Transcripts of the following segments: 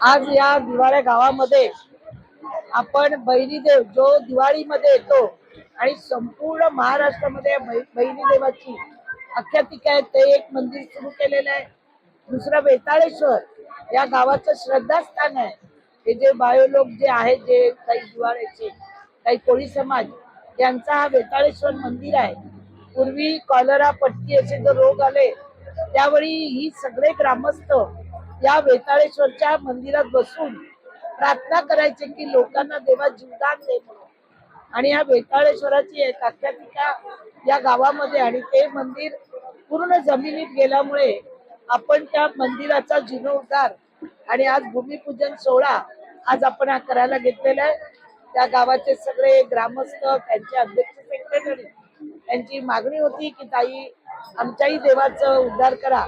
आज या दिवाळ्या गावामध्ये आपण बहिणी देव जो दिवाळीमध्ये येतो आणि संपूर्ण महाराष्ट्रामध्ये या बहिणी देवाची आख्यातिका आहे ते एक मंदिर सुरू केलेलं आहे. दुसरं बेताळेश्वर या गावाचं श्रद्धास्थान आहे. हे जे बायो लोक जे आहेत जे काही दिवाळ्याचे काही कोळी समाज यांचा हा बेताळेश्वर मंदिर आहे. पूर्वी कॉलरा पट्टी असे जो रोग आले त्यावेळी ही सगळे ग्रामस्थ या वेताळेश्वरच्या मंदिरात बसून प्रार्थना करायचे की लोकांना देवा जीवदान दे म्हणून. आणि या वेताळेश्वराची एक आख्यातिका या गावामध्ये आणि ते मंदिर पूर्ण जमिनीत गेल्यामुळे आपण त्या मंदिराचा जीर्णोद्धार आणि आज भूमिपूजन सोहळा आज आपण हा करायला घेतलेला आहे. त्या गावाचे सगळे ग्रामस्थ त्यांचे अध्यक्ष सेक्रेटरी त्यांची मागणी होती की ताई आमच्याही देवाचं उद्धार करा.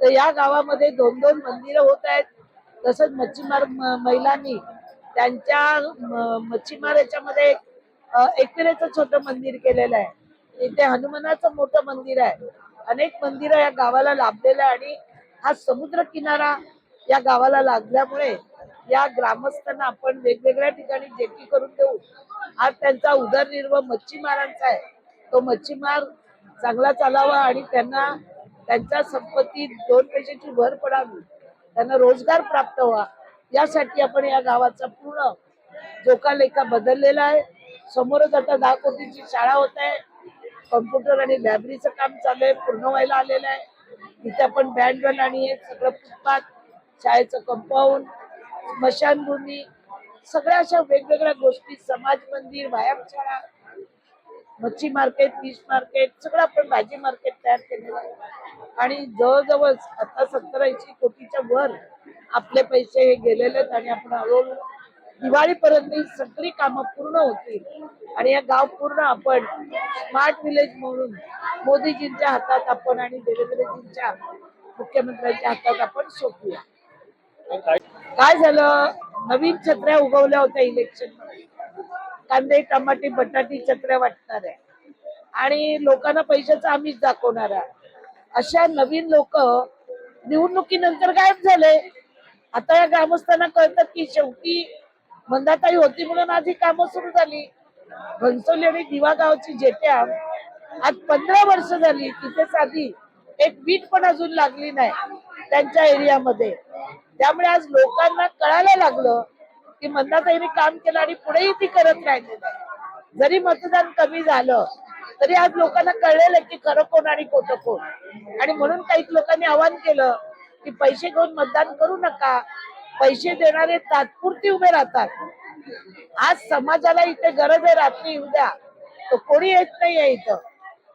तर या गावामध्ये दोन दोन मंदिरं होत आहेत. तसंच मच्छीमार महिलांनी त्यांच्या मच्छीमार याच्यामध्ये अ, एकविरेचं छोटं मंदिर केलेलं आहे. इथे हनुमानाचं मोठं मंदिर आहे. अनेक मंदिरं या गावाला लाभलेलं आहे आणि हा समुद्र किनारा या गावाला लागल्यामुळे या ग्रामस्थांना आपण वेगवेगळ्या ठिकाणी जेटी करून देऊ आज त्यांचा उदरनिर्वाह मच्छीमारांचा आहे. तो मच्छीमार चांगला चालावा आणि त्यांना त्यांच्या संपत्तीत दोन पैशाची भर पडावी त्यांना रोजगार प्राप्त व्हा. यासाठी आपण या गावाचा पूर्ण जोकालेखा बदललेला आहे. समोरच आता दहा कोटीची शाळा होत आहे. कम्प्युटर आणि लायब्ररीचं काम चालू आहे पूर्ण व्हायला आलेलं आहे. इथे आपण बँड बँड आणि हे सगळं फुटपाथ शाळेचं कंपाऊंड स्मशानभूमी सगळ्या अशा वेगवेगळ्या गोष्टी समाज मंदिर व्यायामशाळा मच्छी मार्केट फिश मार्केट सगळं आपण भाजी मार्केट तयार केलेलं आहे. आणि जवळजवळ आता सत्तर ऐंशी कोटीच्या वर आपले पैसे हे गेलेले आहेत आणि आपण हळूहळू दिवाळीपर्यंत ही सगळी कामं पूर्ण होतील. आणि हे गाव पूर्ण आपण स्मार्ट विलेज म्हणून मोदीजींच्या हातात आपण आणि देवेंद्रजींच्या मुख्यमंत्र्यांच्या हातात आपण सोपूया काय? झालं? नवीन छत्र्या उगवल्या होत्या इलेक्शनमध्ये. कांदे टमाटे बटाटी छत्र्या वाटणार आहे. आणि लोकांना पैशाचा आम्हीच दाखवणार आहे. अशा नवीन लोक निवडणुकीनंतर गायब झाले. आता या ग्रामस्थांना कळतं की शेवटी मंदाताई होती म्हणून आज ही कामं सुरू झाली. घनसोली आणि दिवा गावची जेट्या आज पंधरा वर्ष झाली. तिथे साधी एक वीट पण अजून लागली नाही त्यांच्या एरियामध्ये. त्यामुळे आज लोकांना कळायला लागलं की मंदाताईने काम केलं आणि पुढेही ती करत राहिलेलं आहे जरी मतदान कमी झालं तरी आज लोकांना कळलेलं आहे की खरं कोण आणि खोटं कोण. आणि म्हणून काही लोकांनी आवाहन केलं की पैसे घेऊन मतदान करू नका. पैसे देणारे तात्पुरती उभे राहतात. आज समाजाला इथे गरज आहे रात्री येऊ द्या. तर कोणी येत नाहीये इथं.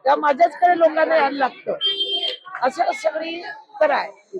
तेव्हा माझ्याचकडे लोकांना यायला लागतं. असं सगळी तर आहे.